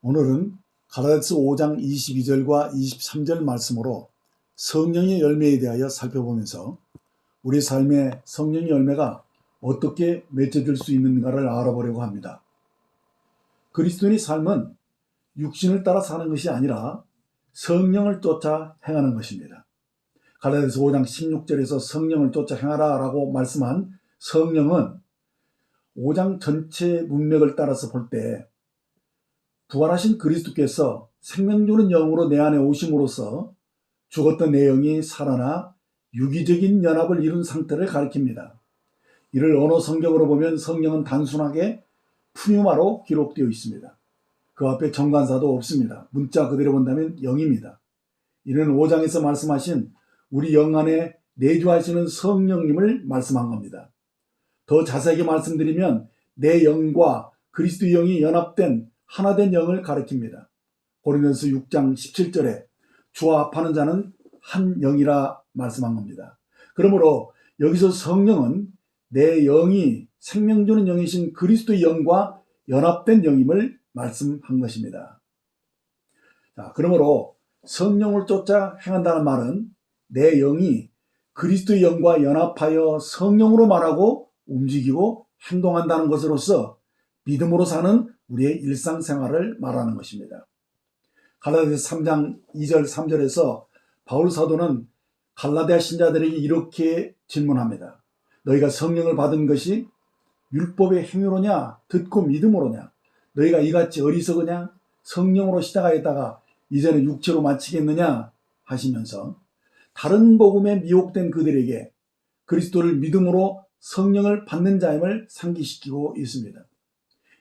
오늘은 가라데스 5장 22절과 23절 말씀으로 성령의 열매에 대하여 살펴보면서 우리 삶의 성령의 열매가 어떻게 맺어질 수 있는가를 알아보려고 합니다. 그리스도인의 삶은 육신을 따라 사는 것이 아니라 성령을 쫓아 행하는 것입니다. 갈라디아서 5장 16절에서 성령을 쫓아 행하라 라고 말씀한 성령은 5장 전체 문맥을 따라서 볼 때 부활하신 그리스도께서 생명 주는 영으로 내 안에 오심으로써 죽었던 내용이 살아나 유기적인 연합을 이룬 상태를 가리킵니다. 이를 언어 성경으로 보면 성령은 단순하게 푸뉴마로 기록되어 있습니다. 그 앞에 정관사도 없습니다. 문자 그대로 본다면 영입니다. 이는 5장에서 말씀하신 우리 영 안에 내주하시는 성령님을 말씀한 겁니다. 더 자세하게 말씀드리면 내 영과 그리스도 영이 연합된 하나된 영을 가리킵니다. 고린도서 6장 17절에 주와 합하는 자는 한 영이라 말씀한 겁니다. 그러므로 여기서 성령은 내 영이 생명 주는 영이신 그리스도의 영과 연합된 영임을 말씀한 것입니다. 자, 그러므로 성령을 쫓아 행한다는 말은 내 영이 그리스도의 영과 연합하여 성령으로 말하고 움직이고 행동한다는 것으로서 믿음으로 사는 우리의 일상생활을 말하는 것입니다. 갈라디아서 3장 2절 3절에서 바울 사도는 갈라디아 신자들에게 이렇게 질문합니다. 너희가 성령을 받은 것이 율법의 행위로냐 듣고 믿음으로냐 너희가 이같이 어리석으냐 성령으로 시작하였다가 이제는 육체로 마치겠느냐 하시면서 다른 복음에 미혹된 그들에게 그리스도를 믿음으로 성령을 받는 자임을 상기시키고 있습니다.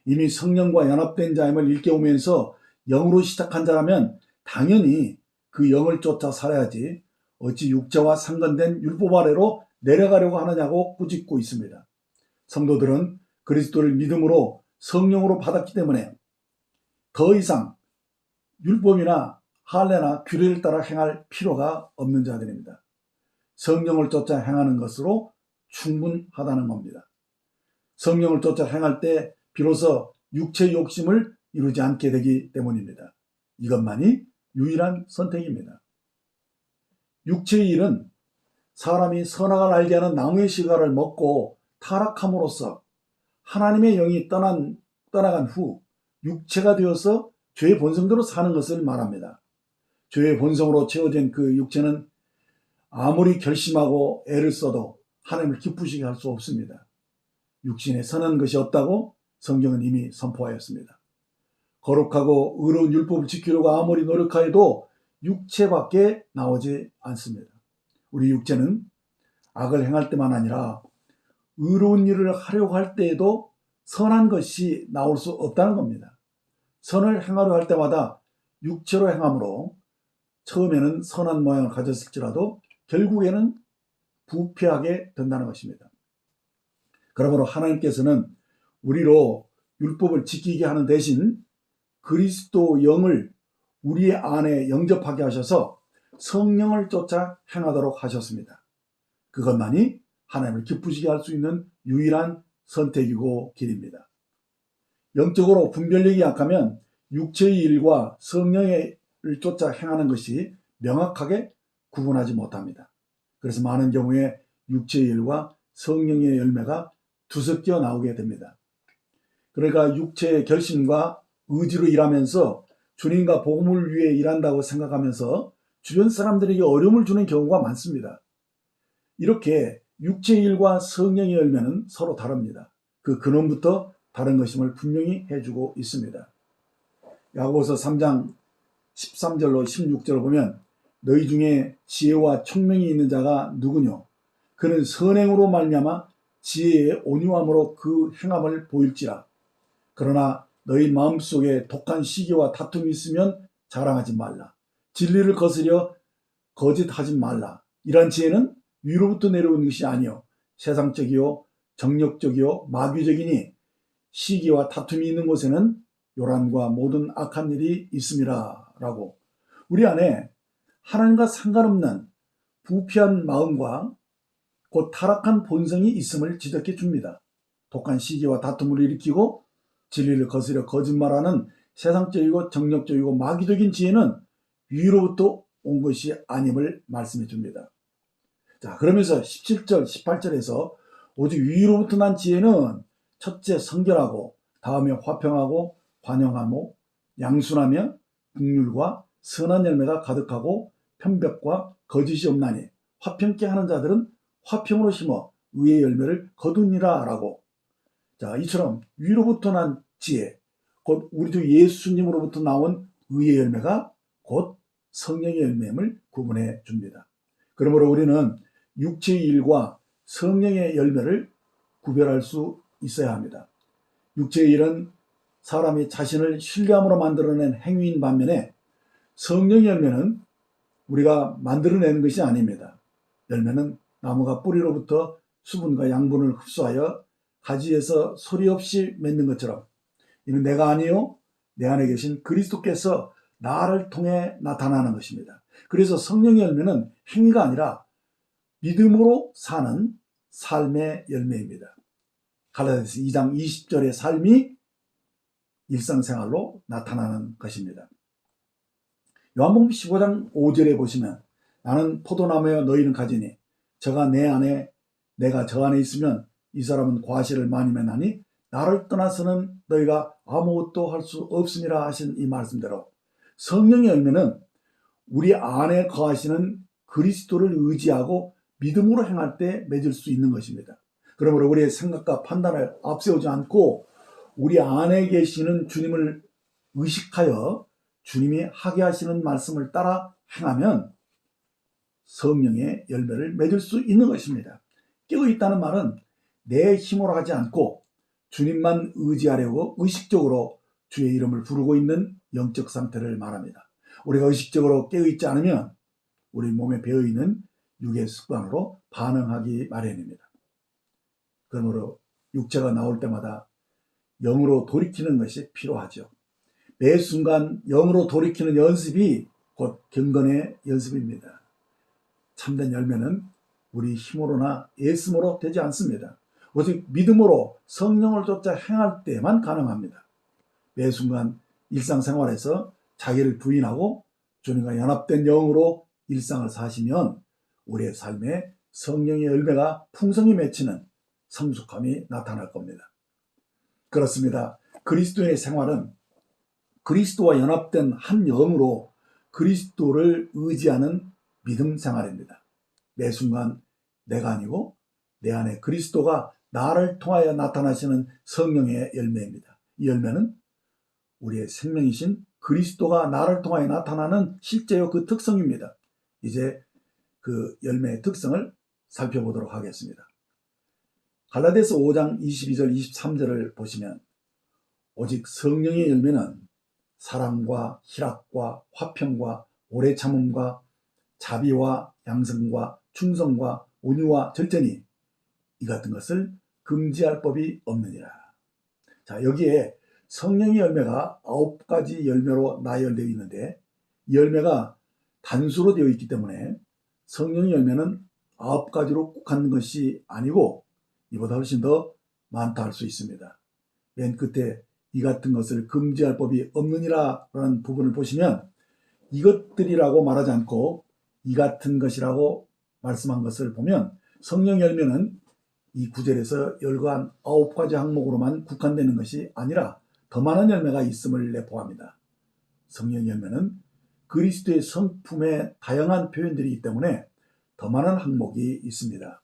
이미 성령과 연합된 자임을 일깨우면서 영으로 시작한 자라면 당연히 그 영을 쫓아 살아야지 어찌 육체와 상관된 율법 아래로 내려가려고 하느냐고 꾸짖고 있습니다. 성도들은 그리스도를 믿음으로 성령으로 받았기 때문에 더 이상 율법이나 할례나 규례를 따라 행할 필요가 없는 자들입니다. 성령을 쫓아 행하는 것으로 충분하다는 겁니다. 성령을 쫓아 행할 때 비로소 육체 욕심을 이루지 않게 되기 때문입니다. 이것만이 유일한 선택입니다. 육체의 일은 사람이 선악을 알게 하는 나무의 시가를 먹고 타락함으로써 하나님의 영이 떠난, 떠나간 후 육체가 되어서 죄의 본성대로 사는 것을 말합니다. 죄의 본성으로 채워진 그 육체는 아무리 결심하고 애를 써도 하나님을 기쁘시게 할 수 없습니다. 육신에 선한 것이 없다고 성경은 이미 선포하였습니다. 거룩하고 의로운 율법을 지키려고 아무리 노력하여도 육체밖에 나오지 않습니다. 우리 육체는 악을 행할 때만 아니라 의로운 일을 하려고 할 때에도 선한 것이 나올 수 없다는 겁니다. 선을 행하려 할 때마다 육체로 행함으로 처음에는 선한 모양을 가졌을지라도 결국에는 부패하게 된다는 것입니다. 그러므로 하나님께서는 우리로 율법을 지키게 하는 대신 그리스도 영을 우리 안에 영접하게 하셔서 성령을 쫓아 행하도록 하셨습니다. 그것만이 하나님을 기쁘시게 할 수 있는 유일한 선택이고 길입니다. 영적으로 분별력이 약하면 육체의 일과 성령을 쫓아 행하는 것이 명확하게 구분하지 못합니다. 그래서 많은 경우에 육체의 일과 성령의 열매가 두섞여 나오게 됩니다. 그러니까 육체의 결심과 의지로 일하면서 주님과 복음을 위해 일한다고 생각하면서 주변 사람들에게 어려움을 주는 경우가 많습니다. 이렇게 육체의 일과 성령의 열매는 서로 다릅니다. 그 근원부터 다른 것임을 분명히 해주고 있습니다. 야고보서 3장 13절로 16절을 보면 너희 중에 지혜와 총명이 있는 자가 누구뇨? 그는 선행으로 말미암아 지혜의 온유함으로 그 행함을 보일지라. 그러나 너희 마음속에 독한 시기와 다툼이 있으면 자랑하지 말라. 진리를 거스려 거짓하지 말라. 이러한 지혜는 위로부터 내려오는 것이 아니요 세상적이요 정력적이요 마귀적이니 시기와 다툼이 있는 곳에는 요란과 모든 악한 일이 있음이라 라고 우리 안에 하나님과 상관없는 부패한 마음과 곧 타락한 본성이 있음을 지적해 줍니다. 독한 시기와 다툼을 일으키고 진리를 거스려 거짓말하는 세상적이고 정력적이고 마귀적인 지혜는 위로부터 온 것이 아님을 말씀해 줍니다. 자, 그러면서 17절, 18절에서 오직 위로부터 난 지혜는 첫째 성결하고 다음에 화평하고 관용하고 양순하며 국률과 선한 열매가 가득하고 편벽과 거짓이 없나니 화평케 하는 자들은 화평으로 심어 의의 열매를 거두니라 라고 자 이처럼 위로부터 난 지혜 곧 우리 주 예수님으로부터 나온 의의 열매가 곧 성령의 열매임을 구분해 줍니다. 그러므로 우리는 육체의 일과 성령의 열매를 구별할 수 있어야 합니다. 육체의 일은 사람이 자신을 신뢰함으로 만들어낸 행위인 반면에 성령의 열매는 우리가 만들어내는 것이 아닙니다. 열매는 나무가 뿌리로부터 수분과 양분을 흡수하여 가지에서 소리 없이 맺는 것처럼 이는 내가 아니요 내 안에 계신 그리스도께서 나를 통해 나타나는 것입니다. 그래서 성령의 열매는 행위가 아니라 믿음으로 사는 삶의 열매입니다. 갈라디아서 2장 20절의 삶이 일상생활로 나타나는 것입니다. 요한복음 15장 5절에 보시면 나는 포도나무여 너희는 가지니 저가 내 안에 내가 저 안에 있으면 이 사람은 과실을 많이 맨하니 나를 떠나서는 너희가 아무것도 할 수 없으니라 하신 이 말씀대로 성령의 열매는 우리 안에 거하시는 그리스도를 의지하고 믿음으로 행할 때 맺을 수 있는 것입니다. 그러므로 우리의 생각과 판단을 앞세우지 않고 우리 안에 계시는 주님을 의식하여 주님이 하게 하시는 말씀을 따라 행하면 성령의 열매를 맺을 수 있는 것입니다. 깨어 있다는 말은 내 힘으로 하지 않고 주님만 의지하려고 의식적으로 주의 이름을 부르고 있는 영적 상태를 말합니다. 우리가 의식적으로 깨어 있지 않으면 우리 몸에 배어 있는 육의 습관으로 반응하기 마련입니다. 그러므로 육체가 나올 때마다 영으로 돌이키는 것이 필요하죠. 매 순간 영으로 돌이키는 연습이 곧 경건의 연습입니다. 참된 열매는 우리 힘으로나 예씀으로 되지 않습니다. 오직 믿음으로 성령을 쫓아 행할 때만 가능합니다. 매 순간 일상생활에서 자기를 부인하고 주님과 연합된 영으로 일상을 사시면 우리의 삶에 성령의 열매가 풍성히 맺히는 성숙함이 나타날 겁니다. 그렇습니다. 그리스도의 생활은 그리스도와 연합된 한 영으로 그리스도를 의지하는 믿음 생활입니다. 매 순간 내가 아니고 내 안에 그리스도가 나를 통하여 나타나시는 성령의 열매입니다. 이 열매는 우리의 생명이신 그리스도가 나를 통하여 나타나는 실제요 그 특성입니다. 이제 그 열매의 특성을 살펴보도록 하겠습니다. 갈라디아서 5장 22절 23절을 보시면 오직 성령의 열매는 사랑과 희락과 화평과 오래 참음과 자비와 양성과 충성과 온유와 절제니 이 같은 것을 금지할 법이 없느니라. 자, 여기에 성령의 열매가 아홉 가지 열매로 나열되어 있는데 이 열매가 단수로 되어 있기 때문에 성령의 열매는 아홉 가지로 꾹하는 것이 아니고 이보다 훨씬 더 많다 할 수 있습니다. 맨 끝에 이 같은 것을 금지할 법이 없느니라 라는 부분을 보시면 이것들이라고 말하지 않고 이 같은 것이라고 말씀한 것을 보면 성령 열매는 이 구절에서 열거한 아홉 가지 항목으로만 국한되는 것이 아니라 더 많은 열매가 있음을 내포합니다. 성령 열매는 그리스도의 성품의 다양한 표현들이기 때문에 더 많은 항목이 있습니다.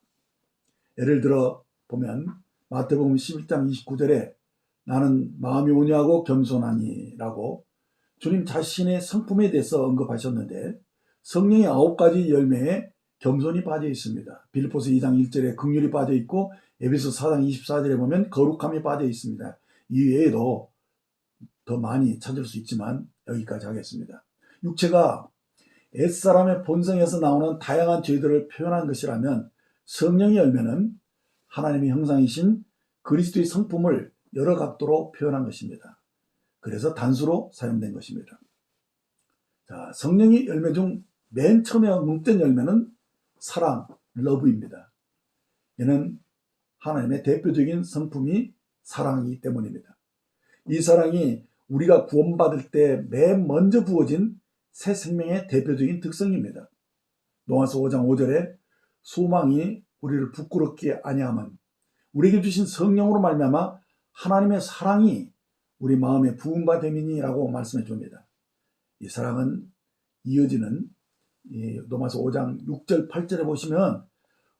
예를 들어 보면 마태복음 11장 29절에 나는 마음이 온유하고 겸손하니라고 주님 자신의 성품에 대해서 언급하셨는데 성령의 아홉 가지 열매에 겸손이 빠져 있습니다. 빌리포스 2장 1절에 극률이 빠져 있고 에베소 4장 24절에 보면 거룩함이 빠져 있습니다. 이 외에도 더 많이 찾을 수 있지만 여기까지 하겠습니다. 육체가 옛사람의 본성에서 나오는 다양한 죄들을 표현한 것이라면 성령의 열매는 하나님의 형상이신 그리스도의 성품을 여러 각도로 표현한 것입니다. 그래서 단수로 사용된 것입니다. 자, 성령의 열매 중 맨 처음에 뭉뜬 열매는 사랑, 러브입니다. 이는 하나님의 대표적인 성품이 사랑이기 때문입니다. 이 사랑이 우리가 구원받을 때 맨 먼저 부어진 새 생명의 대표적인 특성입니다. 노아서 5장 5절에 소망이 우리를 부끄럽게 아니하면 우리에게 주신 성령으로 말미암아 하나님의 사랑이 우리 마음에 부은 바 됨이니라고 말씀해 줍니다. 이 사랑은 이어지는 이 로마서 5장 6절 8절에 보시면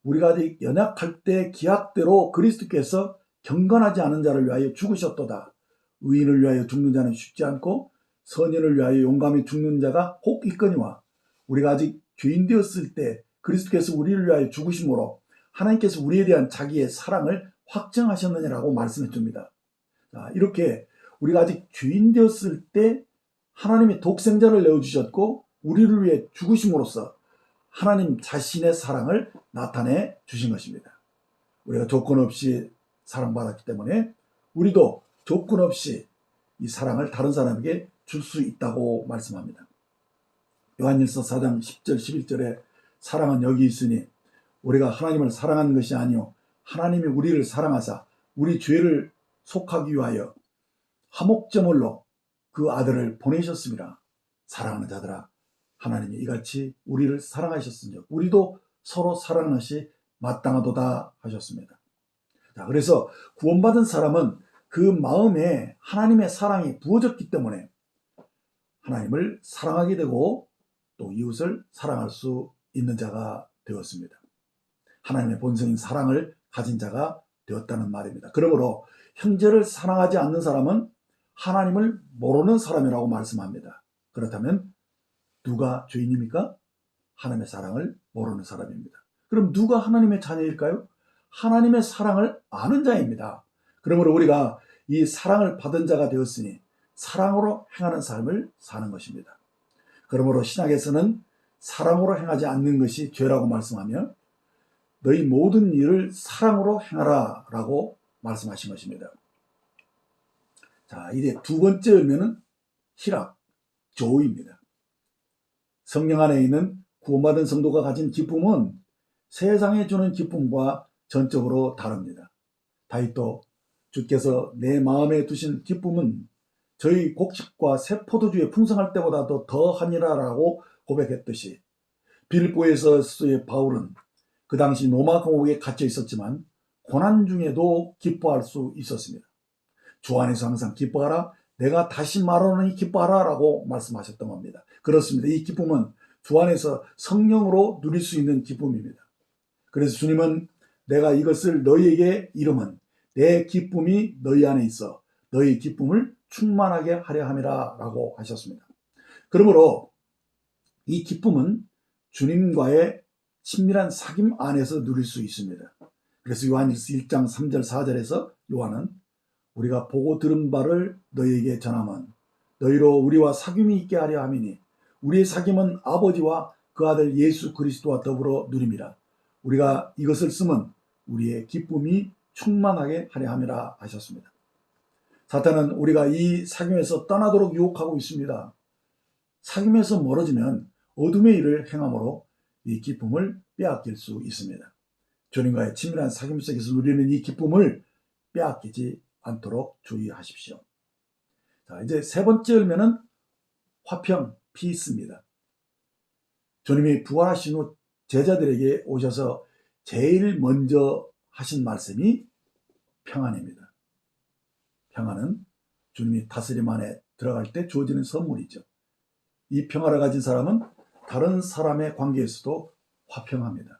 우리가 아직 연약할 때 기약대로 그리스도께서 경건하지 않은 자를 위하여 죽으셨도다. 의인을 위하여 죽는 자는 쉽지 않고 선인을 위하여 용감히 죽는 자가 혹 있거니와 우리가 아직 죄인 되었을 때 그리스도께서 우리를 위하여 죽으심으로 하나님께서 우리에 대한 자기의 사랑을 확정하셨느냐라고 말씀해 줍니다. 자, 이렇게 우리가 아직 죄인 되었을 때 하나님이 독생자를 내어주셨고 우리를 위해 죽으심으로써 하나님 자신의 사랑을 나타내 주신 것입니다. 우리가 조건 없이 사랑받았기 때문에 우리도 조건 없이 이 사랑을 다른 사람에게 줄 수 있다고 말씀합니다. 요한일서 4장 10절 11절에 사랑은 여기 있으니 우리가 하나님을 사랑하는 것이 아니요 하나님이 우리를 사랑하사 우리 죄를 속하기 위하여 화목제물로 그 아들을 보내셨습니다. 사랑하는 자들아 하나님이 이같이 우리를 사랑하셨으니 우리도 서로 사랑하는 것이 마땅하도다 하셨습니다. 자, 그래서 구원받은 사람은 그 마음에 하나님의 사랑이 부어졌기 때문에 하나님을 사랑하게 되고 또 이웃을 사랑할 수 있는 자가 되었습니다. 하나님의 본성인 사랑을 가진 자가 되었다는 말입니다. 그러므로 형제를 사랑하지 않는 사람은 하나님을 모르는 사람이라고 말씀합니다. 그렇다면 누가 죄인입니까? 하나님의 사랑을 모르는 사람입니다. 그럼 누가 하나님의 자녀일까요? 하나님의 사랑을 아는 자입니다. 그러므로 우리가 이 사랑을 받은 자가 되었으니 사랑으로 행하는 삶을 사는 것입니다. 그러므로 신약에서는 사랑으로 행하지 않는 것이 죄라고 말씀하며 너희 모든 일을 사랑으로 행하라 라고 말씀하신 것입니다. 자, 이제 두 번째 의미는 희락, 조입니다. 성령 안에 있는 구원받은 성도가 가진 기쁨은 세상에 주는 기쁨과 전적으로 다릅니다. 다윗도 주께서 내 마음에 두신 기쁨은 저희 곡식과 새 포도주에 풍성할 때보다도 더하니라라고 고백했듯이 빌보에서의 바울은 그 당시 로마 공국에 갇혀 있었지만 고난 중에도 기뻐할 수 있었습니다. 주 안에서 항상 기뻐하라. 내가 다시 말하노니 기뻐하라 라고 말씀하셨던 겁니다. 그렇습니다. 이 기쁨은 주 안에서 성령으로 누릴 수 있는 기쁨입니다. 그래서 주님은 내가 이것을 너희에게 이름은 내 기쁨이 너희 안에 있어 너희 기쁨을 충만하게 하려 함이라 라고 하셨습니다. 그러므로 이 기쁨은 주님과의 친밀한 사귐 안에서 누릴 수 있습니다. 그래서 요한일서 1장 3절 4절에서 요한은 우리가 보고 들은 바를 너희에게 전하면 너희로 우리와 사귐이 있게 하려 함이니 우리의 사귐은 아버지와 그 아들 예수 그리스도와 더불어 누림이라 우리가 이것을 쓰면 우리의 기쁨이 충만하게 하려 함이라 하셨습니다. 사탄은 우리가 이 사귐에서 떠나도록 유혹하고 있습니다. 사귐에서 멀어지면 어둠의 일을 행함으로 이 기쁨을 빼앗길 수 있습니다. 주님과의 친밀한 사귐 속에서 누리는 이 기쁨을 빼앗기지 않도록 주의하십시오. 자, 이제 세 번째 열매는 화평, 피스입니다. 주님이 부활하신 후 제자들에게 오셔서 제일 먼저 하신 말씀이 평안입니다. 평안은 주님이 다스림 안에 들어갈 때 주어지는 선물이죠. 이 평화를 가진 사람은 다른 사람의 관계에서도 화평합니다.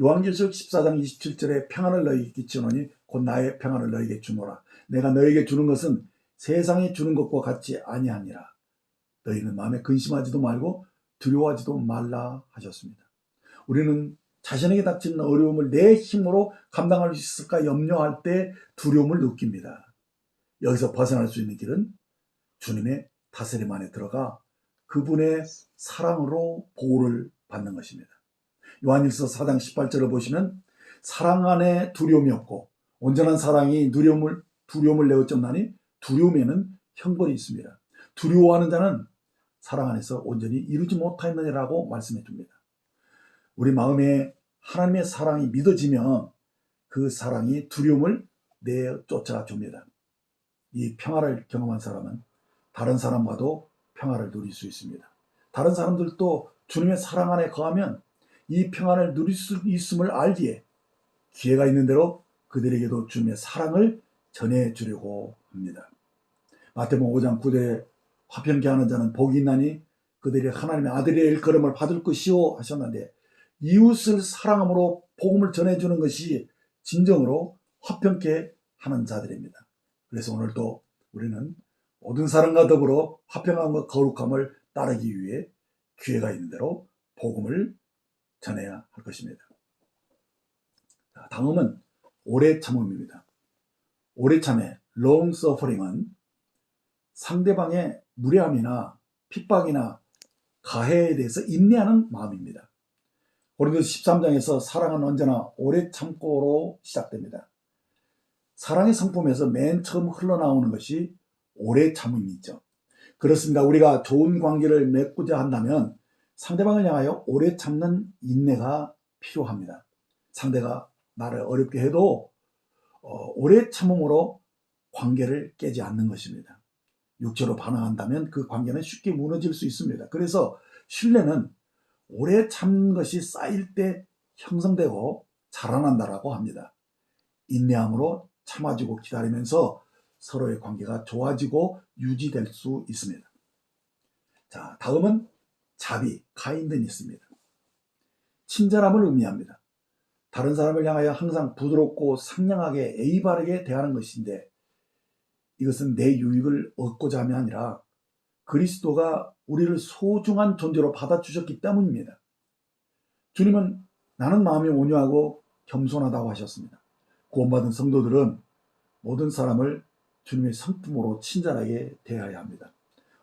요한계시록 14장 27절에 평안을 너희에게 끼치노니 곧 나의 평안을 너희에게 주노라. 내가 너희에게 주는 것은 세상이 주는 것과 같지 아니하니라. 너희는 마음에 근심하지도 말고 두려워하지도 말라 하셨습니다. 우리는 자신에게 닥치는 어려움을 내 힘으로 감당할 수 있을까 염려할 때 두려움을 느낍니다. 여기서 벗어날 수 있는 길은 주님의 다스림 안에 들어가 그분의 사랑으로 보호를 받는 것입니다. 요한일서 4장 18절을 보시면 사랑 안에 두려움이 없고 온전한 사랑이 두려움을 두려움을 내어쫓나니 두려움에는 형벌이 있습니다. 두려워하는 자는 사랑 안에서 온전히 이루지 못하였느니라고 말씀해 줍니다. 우리 마음에 하나님의 사랑이 믿어지면 그 사랑이 두려움을 내쫓아 줍니다. 이 평화를 경험한 사람은 다른 사람과도 평화를 누릴 수 있습니다. 다른 사람들도 주님의 사랑 안에 거하면 이 평안을 누릴 수 있음을 알기에 기회가 있는 대로 그들에게도 주님의 사랑을 전해 주려고 합니다. 마태복음 5장 9절에 화평케 하는 자는 복이 있나니 그들이 하나님의 아들의 일컬음을 받을 것이요 하셨는데 이웃을 사랑함으로 복음을 전해 주는 것이 진정으로 화평케 하는 자들입니다. 그래서 오늘도 우리는 모든 사람과 더불어 화평함과 거룩함을 따르기 위해 기회가 있는 대로 복음을 전해야 할 것입니다. 자, 다음은 오래 참음입니다. 오래 참회, long suffering은 상대방의 무례함이나 핍박이나 가해에 대해서 인내하는 마음입니다. 고린도서 13장에서 사랑은 언제나 오래 참고로 시작됩니다. 사랑의 성품에서 맨 처음 흘러나오는 것이 오래 참음이죠. 그렇습니다. 우리가 좋은 관계를 맺고자 한다면 상대방을 향하여 오래 참는 인내가 필요합니다. 상대가 나를 어렵게 해도 어, 오래 참음으로 관계를 깨지 않는 것입니다. 육체로 반응한다면 그 관계는 쉽게 무너질 수 있습니다. 그래서 신뢰는 오래 참는 것이 쌓일 때 형성되고 자라난다라고 합니다. 인내함으로 참아주고 기다리면서 서로의 관계가 좋아지고 유지될 수 있습니다. 자, 다음은 자비, 카인드니스입니다. 친절함을 의미합니다. 다른 사람을 향하여 항상 부드럽고 상냥하게 예의 바르게 대하는 것인데 이것은 내 유익을 얻고자 함이 아니라 그리스도가 우리를 소중한 존재로 받아주셨기 때문입니다. 주님은 나는 마음이 온유하고 겸손하다고 하셨습니다. 구원받은 성도들은 모든 사람을 주님의 성품으로 친절하게 대해야 합니다.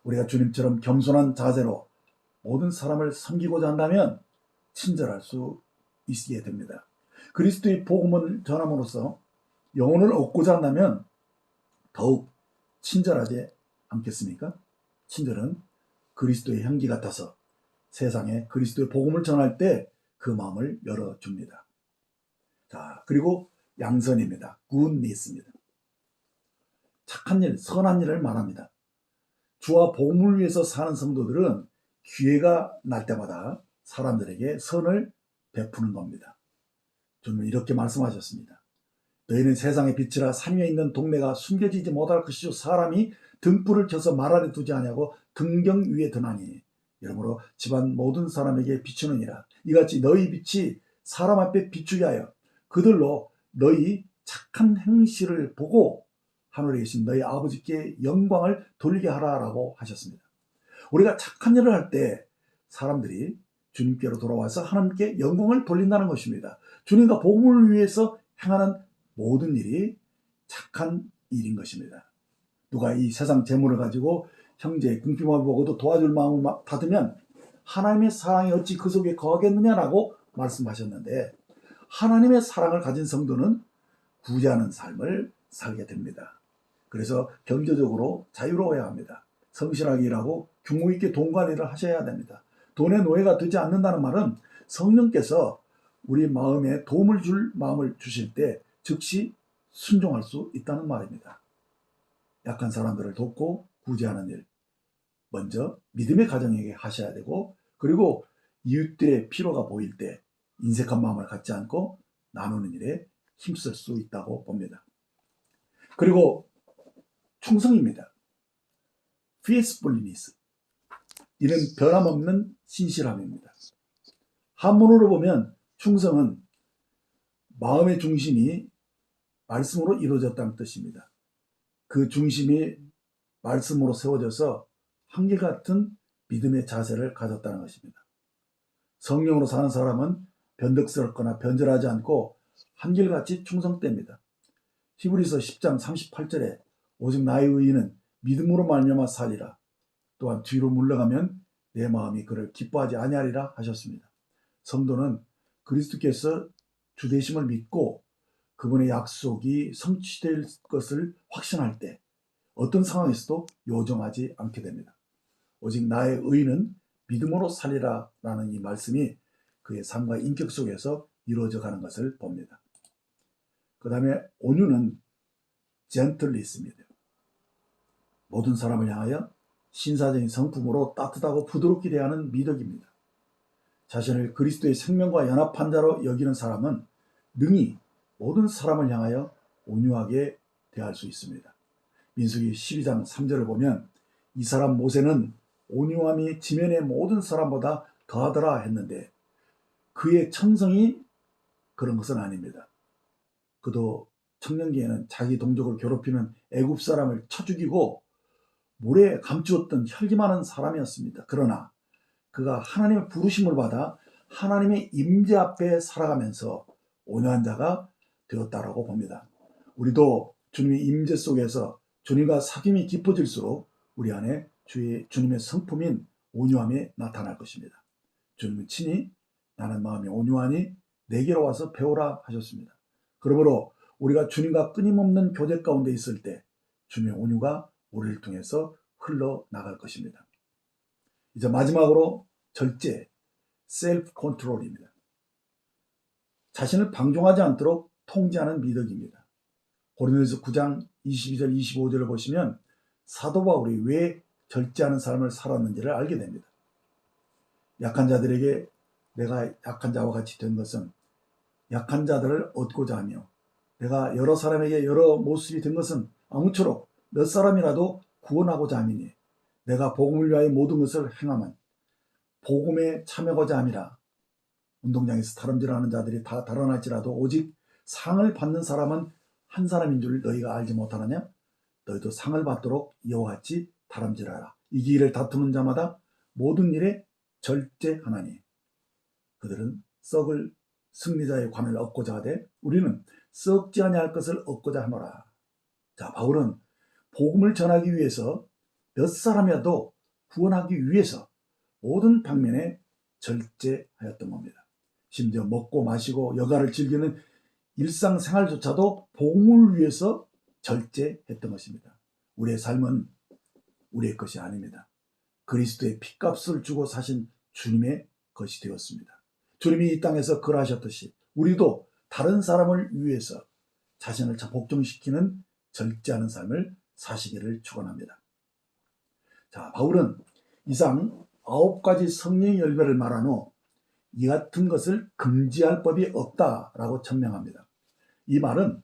우리가 주님처럼 겸손한 자세로 모든 사람을 섬기고자 한다면 친절할 수 있게 됩니다. 그리스도의 복음을 전함으로써 영혼을 얻고자 한다면 더욱 친절하지 않겠습니까? 친절은 그리스도의 향기 같아서 세상에 그리스도의 복음을 전할 때 그 마음을 열어줍니다. 자, 그리고 양선입니다. 굿니스입니다. 착한 일, 선한 일을 말합니다. 주와 복음을 위해서 사는 성도들은 기회가 날 때마다 사람들에게 선을 베푸는 겁니다. 주님은 이렇게 말씀하셨습니다. 너희는 세상의 빛이라 산 위에 있는 동네가 숨겨지지 못할 것이요 사람이 등불을 켜서 말 아래 두지 아니하고 등경 위에 드나니 이러므로 집안 모든 사람에게 비추느니라 이같이 너희 빛이 사람 앞에 비추게 하여 그들로 너희 착한 행실을 보고 하늘에 계신 너희 아버지께 영광을 돌리게 하라라고 하셨습니다. 우리가 착한 일을 할 때 사람들이 주님께로 돌아와서 하나님께 영광을 돌린다는 것입니다. 주님과 복음을 위해서 행하는 모든 일이 착한 일인 것입니다. 누가 이 세상 재물을 가지고 형제의 궁핍함을 보고도 도와줄 마음을 닫으면 하나님의 사랑이 어찌 그 속에 거하겠느냐라고 말씀하셨는데 하나님의 사랑을 가진 성도는 구제하는 삶을 살게 됩니다. 그래서 경제적으로 자유로워야 합니다. 성실하게 일하고 규모 있게 돈 관리를 하셔야 됩니다. 돈의 노예가 되지 않는다는 말은 성령께서 우리 마음에 도움을 줄 마음을 주실 때 즉시 순종할 수 있다는 말입니다. 약한 사람들을 돕고 구제하는 일. 먼저 믿음의 가정에게 하셔야 되고 그리고 이웃들의 필요가 보일 때 인색한 마음을 갖지 않고 나누는 일에 힘쓸 수 있다고 봅니다. 그리고 충성입니다. 피에스폴리니스. 이는 변함없는 신실함입니다. 한문으로 보면 충성은 마음의 중심이 말씀으로 이루어졌다는 뜻입니다. 그 중심이 말씀으로 세워져서 한결같은 믿음의 자세를 가졌다는 것입니다. 성령으로 사는 사람은 변덕스럽거나 변절하지 않고 한결같이 충성됩니다. 히브리서 10장 38절에 오직 나의 의인은 믿음으로 말미암아 살리라. 또한 뒤로 물러가면 내 마음이 그를 기뻐하지 아니하리라 하셨습니다. 성도는 그리스도께서 주되심을 믿고 그분의 약속이 성취될 것을 확신할 때 어떤 상황에서도 요정하지 않게 됩니다. 오직 나의 의는 믿음으로 살리라 라는 이 말씀이 그의 삶과 인격 속에서 이루어져 가는 것을 봅니다. 그 다음에 온유는 젠틀리스입니다. 모든 사람을 향하여 신사적인 성품으로 따뜻하고 부드럽게 대하는 미덕입니다. 자신을 그리스도의 생명과 연합한 자로 여기는 사람은 능히 모든 사람을 향하여 온유하게 대할 수 있습니다. 민수기 12장 3절을 보면 이 사람 모세는 온유함이 지면의 모든 사람보다 더하더라 했는데 그의 천성이 그런 것은 아닙니다. 그도 청년기에는 자기 동족을 괴롭히는 애굽 사람을 쳐 죽이고 물에 감추었던 혈기 많은 사람이었습니다. 그러나 그가 하나님의 부르심을 받아 하나님의 임재 앞에 살아가면서 온유한 자가 되었다라고 봅니다. 우리도 주님의 임재 속에서 주님과 사귐이 깊어질수록 우리 안에 주의 주님의 성품인 온유함이 나타날 것입니다. 주님은 친히 나는 마음이 온유하니 내게로 와서 배우라 하셨습니다. 그러므로 우리가 주님과 끊임없는 교제 가운데 있을 때 주님의 온유가 우리를 통해서 흘러나갈 것입니다. 이제 마지막으로 절제, 셀프 컨트롤입니다. 자신을 방종하지 않도록 통제하는 미덕입니다. 고린도서 9장 22절 25절을 보시면 사도 바울이 왜 절제하는 삶을 살았는지를 알게 됩니다. 약한 자들에게 내가 약한 자와 같이 된 것은 약한 자들을 얻고자 하며 내가 여러 사람에게 여러 모습이 된 것은 아무쪼록 몇 사람이라도 구원하고자 함이니 내가 복음을 위하여 모든 것을 행하면 복음에 참여하고자 함이라. 운동장에서 다름질하는 자들이 다 달아날지라도 오직 상을 받는 사람은 한 사람인 줄 너희가 알지 못하느냐? 너희도 상을 받도록 이와 같이 다름질하라. 이 길을 다투는 자마다 모든 일에 절제하나니 그들은 썩을 승리자의 관을 얻고자 하되 우리는 썩지 아니할 것을 얻고자 하노라. 자, 바울은 복음을 전하기 위해서 몇 사람이라도 구원하기 위해서 모든 방면에 절제하였던 겁니다. 심지어 먹고 마시고 여가를 즐기는 일상생활조차도 복음을 위해서 절제했던 것입니다. 우리의 삶은 우리의 것이 아닙니다. 그리스도의 피값을 주고 사신 주님의 것이 되었습니다. 주님이 이 땅에서 그러하셨듯이 우리도 다른 사람을 위해서 자신을 복종시키는 절제하는 삶을 사시기를 축원합니다. 자, 바울은 이상 아홉 가지 성령의 열매를 말한 후 이 같은 것을 금지할 법이 없다라고 천명합니다. 이 말은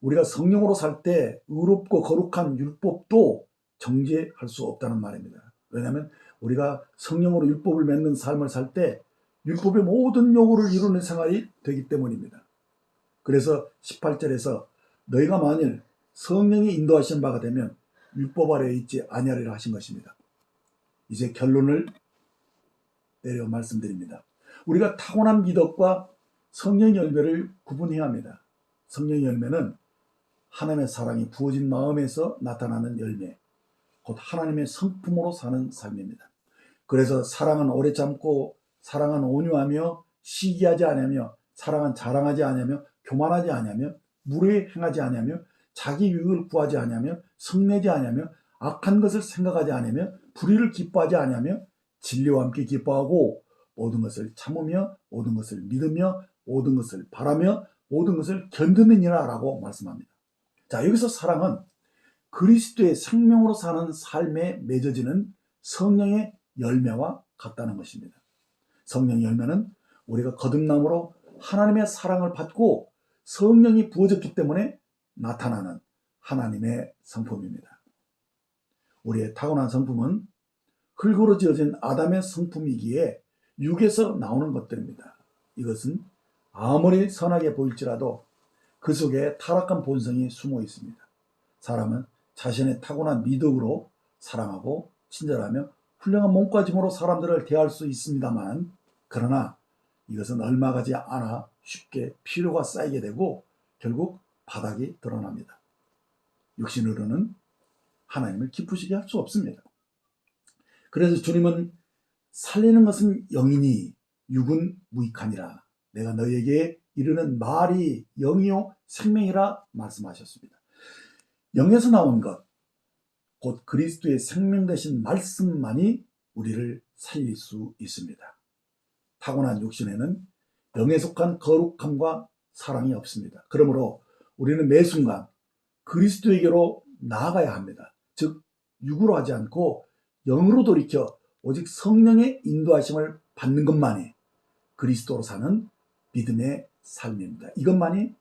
우리가 성령으로 살 때 의롭고 거룩한 율법도 정죄할 수 없다는 말입니다. 왜냐하면 우리가 성령으로 율법을 맺는 삶을 살 때 율법의 모든 요구를 이루는 생활이 되기 때문입니다. 그래서 18절에서 너희가 만일 성령이 인도하신 바가 되면 율법 아래에 있지 아니하리라 하신 것입니다. 이제 결론을 내려 말씀드립니다. 우리가 타고난 미덕과 성령 열매를 구분해야 합니다. 성령 열매는 하나님의 사랑이 부어진 마음에서 나타나는 열매, 곧 하나님의 성품으로 사는 삶입니다. 그래서 사랑은 오래 참고 사랑은 온유하며 시기하지 않으며 사랑은 자랑하지 않으며 교만하지 않으며 무례 행하지 않으며 자기 유익을 구하지 않으며 성내지 않으며 악한 것을 생각하지 않으며 불의를 기뻐하지 않으며 진리와 함께 기뻐하고 모든 것을 참으며 모든 것을 믿으며 모든 것을 바라며 모든 것을 견디느니라 라고 말씀합니다. 자 여기서 사랑은 그리스도의 생명으로 사는 삶에 맺어지는 성령의 열매와 같다는 것입니다. 성령 열매는 우리가 거듭남으로 하나님의 사랑을 받고 성령이 부어졌기 때문에 나타나는 하나님의 성품입니다. 우리의 타고난 성품은 흙으로 지어진 아담의 성품이기에 육에서 나오는 것들입니다. 이것은 아무리 선하게 보일지라도 그 속에 타락한 본성이 숨어 있습니다. 사람은 자신의 타고난 미덕으로 사랑하고 친절하며 훌륭한 몸가짐으로 사람들을 대할 수 있습니다만 그러나 이것은 얼마 가지 않아 쉽게 피로가 쌓이게 되고 결국 바닥이 드러납니다. 육신으로는 하나님을 기쁘시게 할 수 없습니다. 그래서 주님은 살리는 것은 영이니 육은 무익하니라. 내가 너희에게 이르는 말이 영이요 생명이라 말씀하셨습니다. 영에서 나온 것, 곧 그리스도의 생명 되신 말씀만이 우리를 살릴 수 있습니다. 타고난 육신에는 영에 속한 거룩함과 사랑이 없습니다. 그러므로 우리는 매 순간 그리스도에게로 나아가야 합니다. 즉 육으로 하지 않고 영으로 돌이켜 오직 성령의 인도하심을 받는 것만이 그리스도로 사는 믿음의 삶입니다. 이것만이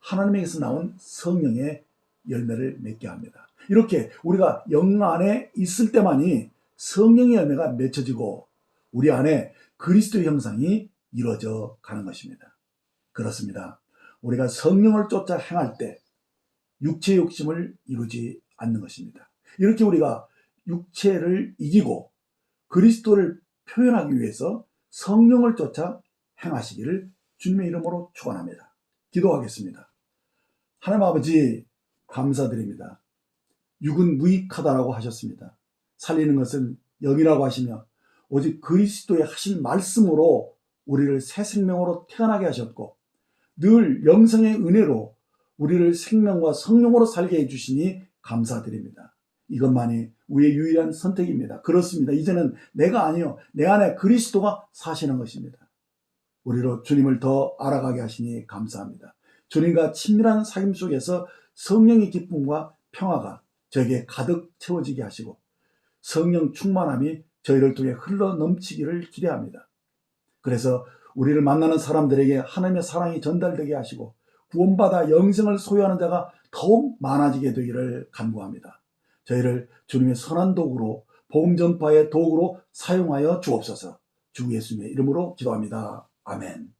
하나님에게서 나온 성령의 열매를 맺게 합니다. 이렇게 우리가 영 안에 있을 때만이 성령의 열매가 맺혀지고 우리 안에 그리스도의 형상이 이루어져 가는 것입니다. 그렇습니다. 우리가 성령을 쫓아 행할 때 육체의 욕심을 이루지 않는 것입니다. 이렇게 우리가 육체를 이기고 그리스도를 표현하기 위해서 성령을 쫓아 행하시기를 주님의 이름으로 축원합니다. 기도하겠습니다. 하나님 아버지 감사드립니다. 육은 무익하다라고 하셨습니다. 살리는 것은 영이라고 하시며 오직 그리스도의 하신 말씀으로 우리를 새 생명으로 태어나게 하셨고 늘 영성의 은혜로 우리를 생명과 성령으로 살게 해주시니 감사드립니다. 이것만이 우리의 유일한 선택입니다. 그렇습니다. 이제는 내가 아니요. 내 안에 그리스도가 사시는 것입니다. 우리로 주님을 더 알아가게 하시니 감사합니다. 주님과 친밀한 사귐 속에서 성령의 기쁨과 평화가 저에게 가득 채워지게 하시고 성령 충만함이 저희를 통해 흘러 넘치기를 기대합니다. 그래서 우리를 만나는 사람들에게 하나님의 사랑이 전달되게 하시고 구원받아 영생을 소유하는 자가 더욱 많아지게 되기를 간구합니다. 저희를 주님의 선한 도구로 복음 전파의 도구로 사용하여 주옵소서. 주 예수님의 이름으로 기도합니다. 아멘.